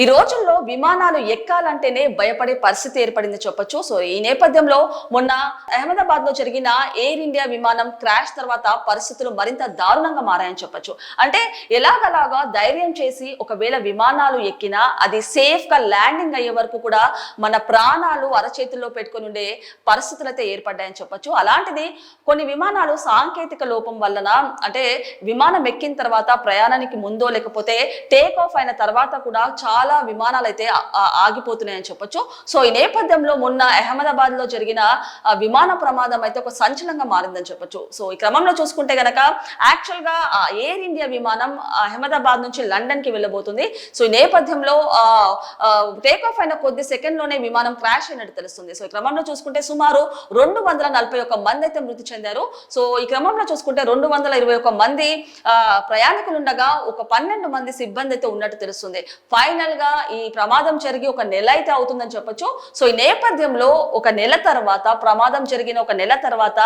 ఈ రోజుల్లో విమానాలు ఎక్కాలంటేనే భయపడే పరిస్థితి ఏర్పడింది చెప్పొచ్చు. సో ఈ నేపథ్యంలో మొన్న అహ్మదాబాద్లో జరిగిన ఎయిర్ ఇండియా విమానం క్రాష్ తర్వాత పరిస్థితులు మరింత దారుణంగా మారాయని చెప్పొచ్చు. అంటే ఎలాగలాగా ధైర్యం చేసి ఒకవేళ విమానాలు ఎక్కినా అది సేఫ్గా ల్యాండింగ్ అయ్యే వరకు కూడా మన ప్రాణాలు అరచేతుల్లో పెట్టుకుని ఉండే పరిస్థితులు అయితే ఏర్పడ్డాయని చెప్పొచ్చు. అలాంటిది కొన్ని విమానాలు సాంకేతిక లోపం వలన అంటే విమానం ఎక్కిన తర్వాత ప్రయాణానికి ముందో లేకపోతే టేక్ ఆఫ్ అయిన తర్వాత కూడా చాలా విమానాలు అయితే ఆగిపోతున్నాయని చెప్పొచ్చు. సో ఈ నేపథ్యంలో మొన్న అహ్మదాబాద్లో జరిగిన విమాన ప్రమాదం అయితే ఒక సంచలనంగా మారిందని చెప్పొచ్చు. సో ఈ క్రమంలో చూసుకుంటే గనక యాక్చువల్గా ఎయిర్ ఇండియా విమానం అహ్మదాబాద్ నుంచి లండన్కి వెళ్ళబోతుంది. సో ఈ నేపథ్యంలో టేక్ ఆఫ్ అయిన కొద్ది సెకండ్లోనే విమానం క్రాష్ అయినట్టు తెలుస్తుంది. సో ఈ క్రమంలో చూసుకుంటే సుమారు రెండు వందల నలభై ఒక్క మంది అయితే మృతి చెందారు. సో ఈ క్రమంలో చూసుకుంటే రెండు వందల ఇరవై ఒక్క మంది ప్రయాణికులుండగా ప్రయాణికులు ఉండగా ఒక పన్నెండు మంది సిబ్బంది అయితే ఉన్నట్టు తెలుస్తుంది. ఫైనల్ గా ఈ ప్రమాదం జరిగి ఒక నెల అయితే అవుతుందని చెప్పొచ్చు. సో ఈ నేపథ్యంలో ఒక నెల తర్వాత ప్రమాదం జరిగిన ఒక నెల తర్వాత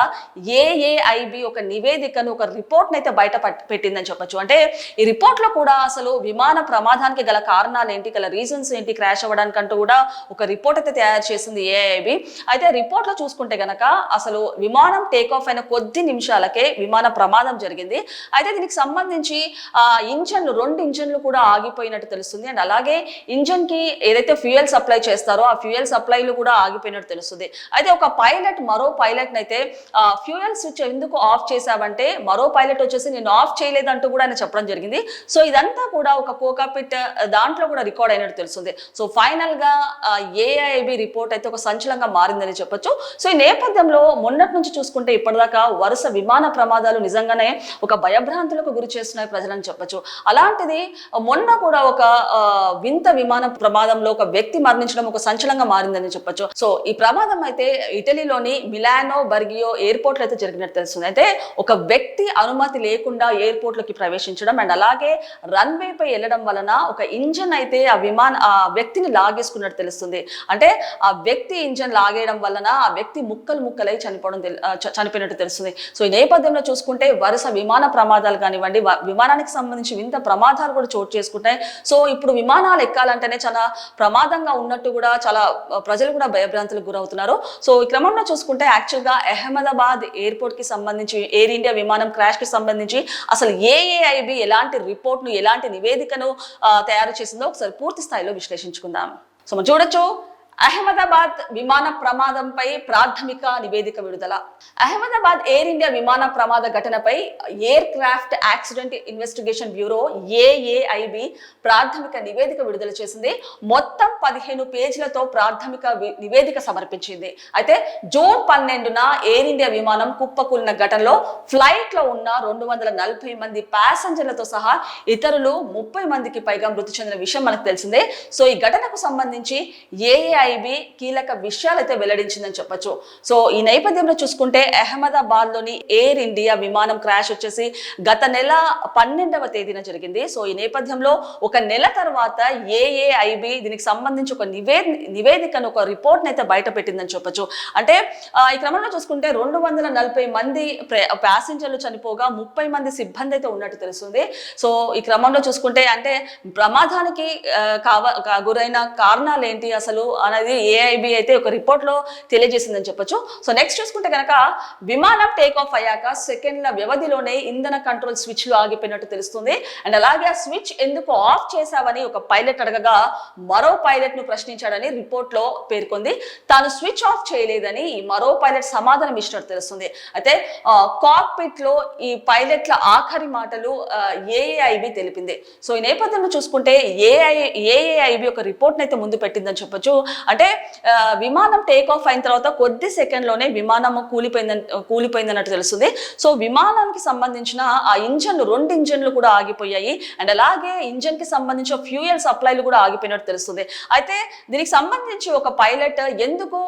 ఏఏఐబి ఒక నివేదికను ఒక రిపోర్ట్ అయితే బయట పెట్టిందని చెప్పొచ్చు. అంటే ఈ రిపోర్ట్లో కూడా అసలు విమాన ప్రమాదానికి గల కారణాలు ఏంటి గల రీజన్స్ ఏంటి క్రాష్ అవ్వడానికి అంటూ కూడా ఒక రిపోర్ట్ అయితే తయారు చేసింది ఏఐబి అయితే రిపోర్ట్లో చూసుకుంటే గనక అసలు విమానం టేక్ ఆఫ్ అయిన కొద్ది నిమిషాలకే విమాన ప్రమాదం జరిగింది. అయితే దీనికి సంబంధించి ఆ ఇంజన్లు రెండు ఇంజన్లు కూడా ఆగిపోయినట్టు తెలుస్తుంది. అండ్ అలాగే ఇంజన్కి ఏదైతే ఫ్యూయల్ సప్లై చేస్తారో ఆ ఫ్యూయల్ సప్లైలు కూడా ఆగిపోయినట్టు తెలుస్తుంది. అయితే ఒక పైలట్ మరో పైలట్ అయితే ఫ్యూయల్ స్విచ్ ఎందుకు ఆఫ్ చేశావంటే మరో పైలట్ వచ్చేసి నేను ఆఫ్ చేయలేదంటూ కూడా ఆయన చెప్పడం జరిగింది. సో ఇదంతా కూడా ఒక కోకాపిట్ దాంట్లో కూడా రికార్డ్ అయినట్టు తెలుస్తుంది. సో ఫైనల్గా ఏఐబి రిపోర్ట్ అయితే ఒక సంచలనంగా మారిందని చెప్పొచ్చు. సో ఈ నేపథ్యంలో మొన్నటి నుంచి చూసుకుంటే ఇప్పటిదాకా వరుస విమాన ప్రమాదాలు నిజంగానే ఒక భయభ్రాంతులకు గురి చేస్తున్నాయి ప్రజలని చెప్పొచ్చు. అలాంటిది మొన్న కూడా ఒక వింత విమాన ప్రమాదంలో ఒక వ్యక్తి మరణించడం ఒక సంచలనంగా మారిందని చెప్పొచ్చు. సో ఈ ప్రమాదం అయితే ఇటలీలోని మిలానో బర్గియో ఎయిర్పోర్ట్లో అయితే జరిగినట్టు తెలుస్తుంది. అయితే ఒక వ్యక్తి అనుమతి లేకుండా ఎయిర్పోర్ట్లోకి ప్రవేశించడం అండ్ అలాగే రన్వే పై వెళ్ళడం వలన ఒక ఇంజన్ అయితే ఆ విమాన ఆ వ్యక్తిని లాగేసుకున్నట్టు తెలుస్తుంది. అంటే ఆ వ్యక్తి ఇంజన్ లాగేయడం వలన ఆ వ్యక్తి ముక్కలు ముక్కలై చనిపోవడం చనిపోయినట్టు తెలుస్తుంది. సో ఈ నేపథ్యంలో చూసుకుంటే వరుస విమాన ప్రమాదాలు కానివ్వండి విమానానికి సంబంధించి వింత ప్రమాదాలు కూడా చోటు చేసుకుంటాయి. సో ఇప్పుడు విమానాలు ఎక్కాలంటేనే చాలా ప్రమాదంగా ఉన్నట్టు కూడా చాలా ప్రజలు కూడా భయభ్రాంతులకు గురవుతున్నారు. సో ఈ క్రమంలో చూసుకుంటే యాక్చువల్గా అహ్మదాబాద్ ఎయిర్పోర్ట్కి సంబంధించి ఎయిర్ ఇండియా విమానం క్రాష్కి సంబంధించి అసలు ఏఏఐబి ఎలాంటి రిపోర్ట్ను ఎలాంటి నివేదికను తయారు చేసిందో ఒకసారి పూర్తి స్థాయిలో విశ్లేషించుకుందాం. సో మనం చూడొచ్చు. అహ్మదాబాద్ విమాన ప్రమాదంపై ప్రాథమిక నివేదిక విడుదల. అహ్మదాబాద్ ఎయిర్ ఇండియా విమాన ప్రమాద ఘటనపై aircraft accident investigation bureau AAIB ప్రాథమిక నివేదిక విడుదల చేసింది. మొత్తం పదిహేను పేజీలతో ప్రాథమిక నివేదిక సమర్పించింది. అయితే జూన్ పన్నెండున ఎయిర్ ఇండియా విమానం కుప్పకూలిన ఘటనలో ఫ్లైట్లో ఉన్న రెండు వందల నలభై మంది ప్యాసింజర్లతో సహా ఇతరులు ముప్పై మందికి పైగా మృతి చెందిన విషయం మనకు తెలిసిందే. సో ఈ ఘటనకు సంబంధించి ఏఏఐబి కీలక విషయాలు అయితే వెల్లడించిందని చెప్పొచ్చు. సో ఈ నేపథ్యంలో చూసుకుంటే అహ్మదాబాద్లోని ఎయిర్ ఇండియా విమానం క్రాష్ వచ్చేసి గత నెల పన్నెండవ తేదీన జరిగింది. సో ఈ నేపథ్యంలో ఒక నెల తర్వాత ఏఏఐబి దీనికి సంబంధించి ఒక నివేది నివేదికను ఒక రిపోర్ట్ అయితే బయట పెట్టిందని చెప్పొచ్చు. అంటే ఈ క్రమంలో చూసుకుంటే రెండు వందల నలభై మంది ప్యాసింజర్లు చనిపోగా ముప్పై మంది సిబ్బంది అయితే ఉన్నట్టు తెలుస్తుంది. సో ఈ క్రమంలో చూసుకుంటే అంటే ప్రమాదానికి కావ గురైన కారణాలు ఏంటి అసలు? అనేది ఏఐబి అయితే ఒక రిపోర్ట్లో తెలియజేసిందని చెప్పొచ్చు. సో నెక్స్ట్ చూసుకుంటే కనుక విమానం టేక్ ఆఫ్ అయ్యాక సెకండ్ల వ్యవధిలోనే ఇంధన కంట్రోల్ స్విచ్లు ఆగిపోయినట్టు తెలుస్తుంది. అండ్ అలాగే ఆ స్విచ్ ఎందుకు ఆఫ్ చేశావని ఒక పైలట్ అడగగా మరో పైలట్ను ప్రశ్నించాడని రిపోర్ట్లో పేర్కొంది. తాను స్విచ్ ఆఫ్ చేయలేదని మరో పైలట్ సమాధానం ఇచ్చినట్టు తెలుస్తుంది. అయితే కాక్పిట్లో ఈ పైలట్ల ఆఖరి మాటలు ఏఐబి తెలిపింది. సో ఈ నేపథ్యంలో చూసుకుంటే ఏఐ ఏఐబి ఒక రిపోర్ట్ అయితే ముందు పెట్టిందని చెప్పొచ్చు. అంటే విమానం టేక్ ఆఫ్ అయిన తర్వాత కొద్ది సెకండ్లోనే విమానం కూలిపోయిందని కూలిపోయిందన్నట్టు తెలుస్తుంది. సో విమానానికి సంబంధించిన ఆ ఇంజన్లు రెండు ఇంజన్లు కూడా ఆగిపోయాయి. అండ్ అలాగే ఇంజన్కి సంబంధించిన ఫ్యూయల్ సప్లైలు కూడా ఆగిపోయినట్టు తెలుస్తుంది. అయితే దీనికి సంబంధించి ఒక పైలట్ ఎందుకు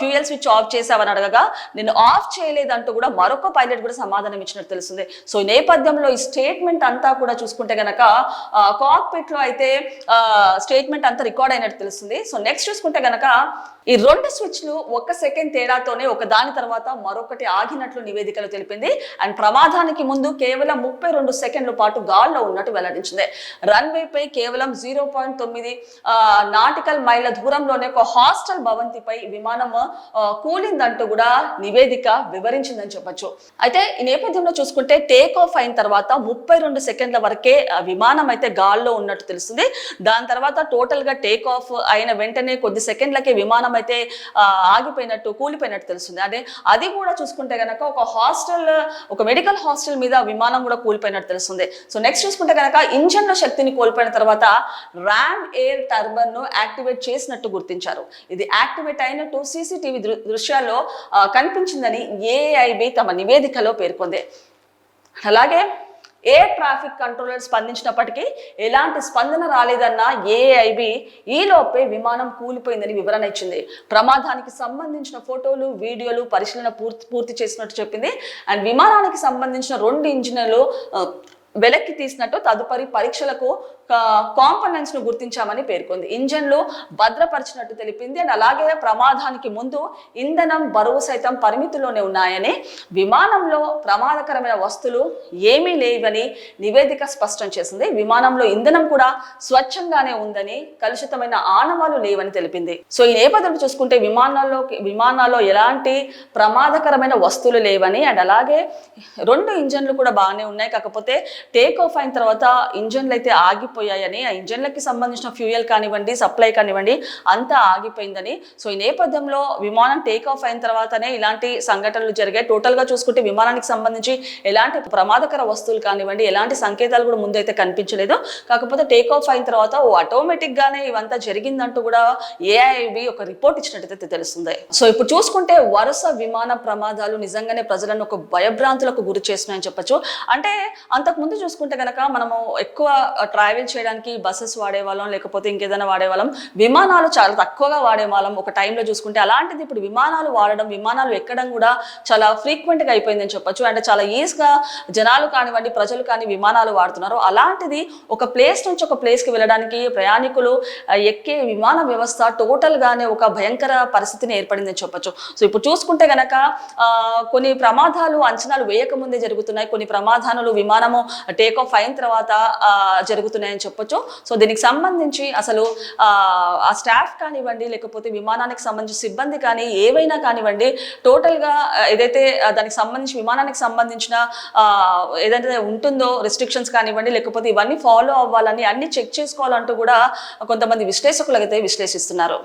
ఫ్యూయల్ స్విచ్ ఆఫ్ చేసావని అడగగా నేను ఆఫ్ చేయలేదంటూ కూడా మరొక పైలట్ కూడా సమాధానం ఇచ్చినట్టు తెలుస్తుంది. సో నేపథ్యంలో ఈ స్టేట్మెంట్ అంతా కూడా చూసుకుంటే గనక కాక్పిట్లో అయితే స్టేట్మెంట్ అంతా రికార్డ్ అయినట్టు తెలుస్తుంది. సో నెక్స్ట్ చూసుకుంటే గనక ఈ రెండు స్విచ్లు ఒక్క సెకండ్ తేడాతోనే ఒక దాని తర్వాత మరొకటి ఆగినట్లు నివేదికలు తెలిపింది. అండ్ ప్రమాదానికి ముందు కేవలం ముప్పై రెండు సెకండ్ల పాటు గాల్లో ఉన్నట్టు వెల్లడించింది. రన్వే పై కేవలం జీరో పాయింట్ తొమ్మిది నాటికల్ మైళ్ళ దూరంలోనే ఒక హాస్టల్ భవంతిపై విమానం కూలిందంటూ కూడా నివేదిక వివరించిందని చెప్పొచ్చు. అయితే ఈ నేపథ్యంలో చూసుకుంటే టేక్ ఆఫ్ అయిన తర్వాత ముప్పై రెండు సెకండ్ల వరకే విమానం అయితే గాల్లో ఉన్నట్టు తెలుస్తుంది. దాని తర్వాత టోటల్గా టేక్ ఆఫ్ అయిన వెంటనే కొద్ది సెకండ్లకే విమానం అయితే ఆగిపోయినట్టు కూలిపోయినట్టు తెలుస్తుంది. అదే అది కూడా చూసుకుంటే గనక ఒక హాస్టల్ ఒక మెడికల్ హాస్టల్ మీద విమానం కూడా కూలిపోయినట్టు తెలుస్తుంది. సో నెక్స్ట్ చూసుకుంటే కనుక ఇంజన్ల శక్తిని కోల్పోయిన తర్వాత ర్యామ్ ఎయిర్ టర్బన్ను యాక్టివేట్ చేసినట్టు గుర్తించారు. ఇది యాక్టివేట్ అయినట్టు సీసీటీవీ దృశ్యాల్లో కనిపించిందని ఏఐబి తమ నివేదికలో పేర్కొంది. అలాగే ఎయిర్ ట్రాఫిక్ కంట్రోలర్ స్పందించినప్పటికీ ఎలాంటి స్పందన రాలేదన్న ఏఐబి ఈలోపే విమానం కూలిపోయిందని వివరణ ఇచ్చింది. ప్రమాదానికి సంబంధించిన ఫోటోలు వీడియోలు పరిశీలన పూర్తి పూర్తి చేసినట్టు చెప్పింది. అండ్ విమానానికి సంబంధించిన రెండు ఇంజిన్లు వెలక్కి వెనక్కి తీసినట్టు తదుపరి పరీక్షలకు కాంపనెంట్స్ను గుర్తించామని పేర్కొంది. ఇంజన్లు భద్రపరిచినట్టు తెలిపింది అండ్ అలాగే ప్రమాదానికి ముందు ఇంధనం బరువు సైతం పరిమితిలోనే ఉన్నాయని విమానంలో ప్రమాదకరమైన వస్తువులు ఏమీ లేవని నివేదిక స్పష్టం చేసింది. విమానంలో ఇంధనం కూడా స్వచ్ఛంగానే ఉందని కలుషితమైన ఆనవాలు లేవని తెలిపింది. సో ఈ నేపథ్యంలో చూసుకుంటే విమానాల్లో విమానాల్లో ఎలాంటి ప్రమాదకరమైన వస్తువులు లేవని అండ్ అలాగే రెండు ఇంజన్లు కూడా బాగానే ఉన్నాయి. కాకపోతే టేక్ ఆఫ్ అయిన తర్వాత ఇంజన్లు అయితే ఆగిపోయాయని ఆ ఇంజన్లకి సంబంధించిన ఫ్యూయల్ కానివ్వండి సప్లై కానివ్వండి అంతా ఆగిపోయిందని. సో ఈ నేపథ్యంలో విమానం టేక్ ఆఫ్ అయిన తర్వాతనే ఇలాంటి సంఘటనలు జరిగాయి. టోటల్గా చూసుకుంటే విమానానికి సంబంధించి ఎలాంటి ప్రమాదకర వస్తువులు కానివ్వండి ఎలాంటి సంకేతాలు కూడా ముందైతే కనిపించలేదు. కాకపోతే టేక్ ఆఫ్ అయిన తర్వాత ఓ ఆటోమేటిక్గానే ఇవంతా జరిగిందంటూ కూడా ఏఐబి ఒక రిపోర్ట్ ఇచ్చినట్టయితే తెలుస్తుంది. సో ఇప్పుడు చూసుకుంటే వరుస విమాన ప్రమాదాలు నిజంగానే ప్రజలను ఒక భయభ్రాంతులకు గురి చేస్తున్నాయని చెప్పొచ్చు. అంటే అంతకు ముందు చూసుకుంటే కనుక మనము ఎక్కువ ట్రావెల్ చేయడానికి బస్సెస్ వాడేవాళ్ళం లేకపోతే ఇంకేదైనా వాడేవాళ్ళం. విమానాలు చాలా తక్కువగా వాడేవాళ్ళం ఒక టైంలో చూసుకుంటే. అలాంటిది ఇప్పుడు విమానాలు వాడడం విమానాలు ఎక్కడం కూడా చాలా ఫ్రీక్వెంట్గా అయిపోయిందని చెప్పొచ్చు. అంటే చాలా ఈజీగా జనాలు కానివ్వండి ప్రజలు కానీ విమానాలు వాడుతున్నారు. అలాంటిది ఒక ప్లేస్ నుంచి ఒక ప్లేస్కి కి వెళ్ళడానికి ప్రయాణికులు ఎక్కే విమాన వ్యవస్థ టోటల్గానే ఒక భయంకర పరిస్థితిని ఏర్పడిందని చెప్పొచ్చు. సో ఇప్పుడు చూసుకుంటే గనక కొన్ని ప్రమాదాలు అంచనాలు వేయకముందే జరుగుతున్నాయి. కొన్ని ప్రమాదాలు విమానము టేక్ ఆఫ్ అయిన తర్వాత జరుగుతున్నాయని అని చెప్పొచ్చు. సో దీనికి సంబంధించి అసలు ఆ, స్టాఫ్ కానివ్వండి లేకపోతే విమానానికి సంబంధించిన సిబ్బంది కానీ ఏవైనా కానివ్వండి టోటల్గా ఏదైతే దానికి సంబంధించి విమానానికి సంబంధించిన ఏదైతే ఉంటుందో రెస్ట్రిక్షన్స్ కానివ్వండి లేకపోతే ఇవన్నీ ఫాలో అవ్వాలని అన్ని చెక్ చేసుకోవాలంటూ కూడా కొంతమంది విశ్లేషకులు అయితే విశ్లేషిస్తున్నారు.